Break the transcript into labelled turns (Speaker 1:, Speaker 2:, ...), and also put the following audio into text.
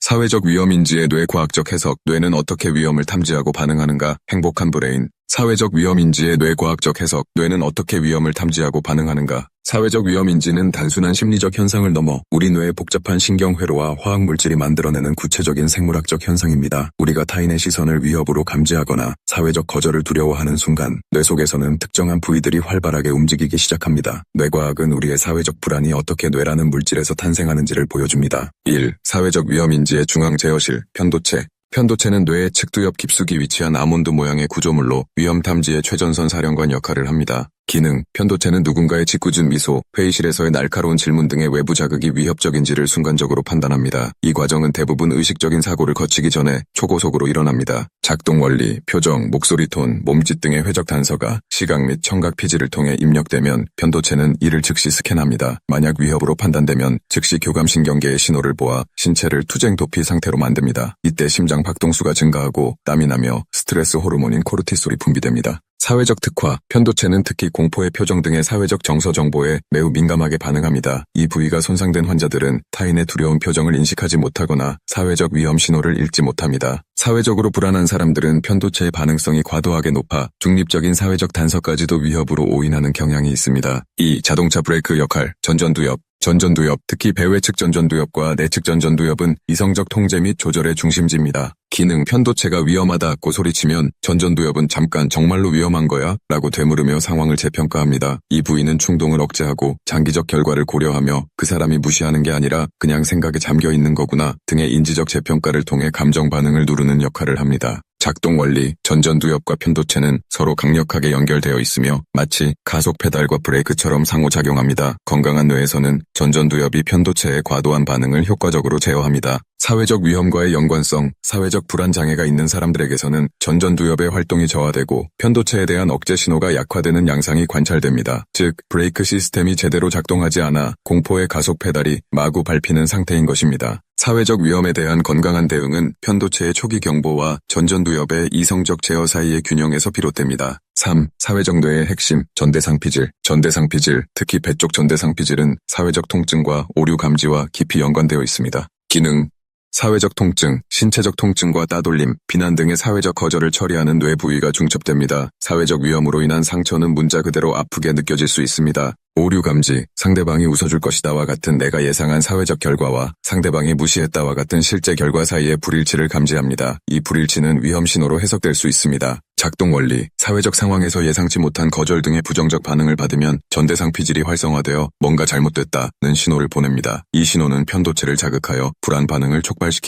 Speaker 1: 사회적 위험 인지의 뇌 과학적 해석, 뇌는 어떻게 위험을 탐지하고 반응하는가, 행복한 브레인. 사회적 위험인지의 뇌과학적 해석, 뇌는 어떻게 위험을 탐지하고 반응하는가. 사회적 위험인지는 단순한 심리적 현상을 넘어 우리 뇌의 복잡한 신경회로와 화학물질이 만들어내는 구체적인 생물학적 현상입니다. 우리가 타인의 시선을 위협으로 감지하거나 사회적 거절을 두려워하는 순간 뇌 속에서는 특정한 부위들이 활발하게 움직이기 시작합니다. 뇌과학은 우리의 사회적 불안이 어떻게 뇌라는 물질에서 탄생하는지를 보여줍니다. 1. 사회적 위험인지의 중앙 제어실, 편도체, 편도체는 뇌의 측두 옆 깊숙이 위치한 아몬드 모양의 구조물로 위험 탐지의 최전선 사령관 역할을 합니다. 기능, 편도체는 누군가의 짓궂은 미소, 회의실에서의 날카로운 질문 등의 외부 자극이 위협적인지를 순간적으로 판단합니다. 이 과정은 대부분 의식적인 사고를 거치기 전에 초고속으로 일어납니다. 작동 원리, 표정, 목소리 톤, 몸짓 등의 회적 단서가 시각 및 청각 피지를 통해 입력되면 편도체는 이를 즉시 스캔합니다. 만약 위협으로 판단되면 즉시 교감신경계의 신호를 보아 신체를 투쟁 도피 상태로 만듭니다. 이때 심장 박동수가 증가하고 땀이 나며 스트레스 호르몬인 코르티솔이 분비됩니다. 사회적 특화, 편도체는 특히 공포의 표정 등의 사회적 정서 정보에 매우 민감하게 반응합니다. 이 부위가 손상된 환자들은 타인의 두려운 표정을 인식하지 못하거나 사회적 위험 신호를 읽지 못합니다. 사회적으로 불안한 사람들은 편도체의 반응성이 과도하게 높아 중립적인 사회적 단서까지도 위협으로 오인하는 경향이 있습니다. 2. 자동차 브레이크 역할, 전전두엽, 전전두엽, 특히 배외측 전전두엽과 내측 전전두엽은 이성적 통제 및 조절의 중심지입니다. 기능 편도체가 위험하다 고 소리치면 전전두엽은 잠깐 정말로 위험한 거야? 라고 되물으며 상황을 재평가합니다. 이 부위는 충동을 억제하고 장기적 결과를 고려하며 그 사람이 무시하는 게 아니라 그냥 생각에 잠겨 있는 거구나 등의 인지적 재평가를 통해 감정 반응을 누르는 역할을 합니다. 작동 원리, 전전두엽과 편도체는 서로 강력하게 연결되어 있으며 마치 가속 페달과 브레이크처럼 상호작용합니다. 건강한 뇌에서는 전전두엽이 편도체의 과도한 반응을 효과적으로 제어합니다. 사회적 위험과의 연관성, 사회적 불안 장애가 있는 사람들에게서는 전전두엽의 활동이 저하되고 편도체에 대한 억제 신호가 약화되는 양상이 관찰됩니다. 즉, 브레이크 시스템이 제대로 작동하지 않아 공포의 가속 페달이 마구 밟히는 상태인 것입니다. 사회적 위험에 대한 건강한 대응은 편도체의 초기 경보와 전전두엽의 이성적 제어 사이의 균형에서 비롯됩니다. 3. 사회적 뇌의 핵심, 전대상피질. 전대상피질, 특히 배쪽 전대상피질은 사회적 통증과 오류 감지와 깊이 연관되어 있습니다. 기능, 사회적 통증, 신체적 통증과 따돌림, 비난 등의 사회적 거절을 처리하는 뇌 부위가 중첩됩니다. 사회적 위험으로 인한 상처는 문자 그대로 아프게 느껴질 수 있습니다. 오류 감지, 상대방이 웃어줄 것이다와 같은 내가 예상한 사회적 결과와 상대방이 무시했다와 같은 실제 결과 사이의 불일치를 감지합니다. 이 불일치는 위험 신호로 해석될 수 있습니다. 작동 원리, 사회적 상황에서 예상치 못한 거절 등의 부정적 반응을 받으면 전대상 피질이 활성화되어 뭔가 잘못됐다는 신호를 보냅니다. 이 신호는 편도체를 자극하여 불안 반응을 촉발시킵니다.